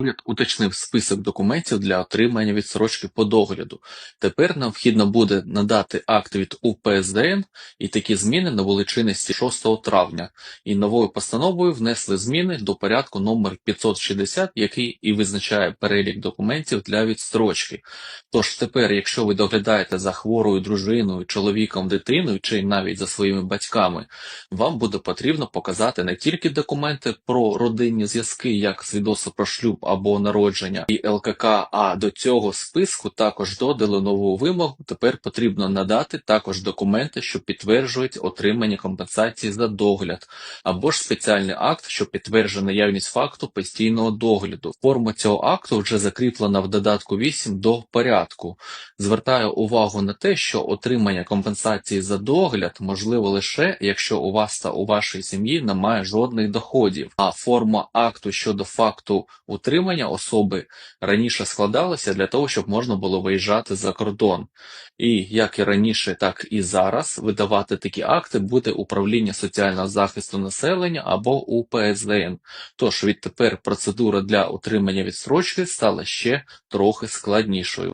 Уряд уточнив список документів для отримання відсрочки по догляду. Тепер необхідно буде надати акт від УПСДН, і такі зміни набули чинності 6 травня. І новою постановою внесли зміни до порядку номер 560, який і визначає перелік документів для відстрочки. Тож тепер, якщо ви доглядаєте за хворою дружиною, чоловіком, дитиною чи навіть за своїми батьками, вам буде потрібно показати не тільки документи про родинні зв'язки, як свідоцтво про шлюб або народження і ЛКК, а до цього списку також додали нову вимогу. Тепер потрібно надати також документи, що підтверджують отримання компенсації за догляд, або ж спеціальний акт, що підтверджує наявність факту постійного догляду. Форма цього акту вже закріплена в додатку 8 до порядку. Звертаю увагу на те, що отримання компенсації за догляд можливо лише якщо у вас та у вашій сім'ї немає жодних доходів, а форма акту щодо факту утримання особи раніше складалося для того, щоб можна було виїжджати за кордон. І як і раніше, так і зараз видавати такі акти буде управління соціального захисту населення або УПСДН. Тож відтепер процедура для отримання відстрочки стала ще трохи складнішою.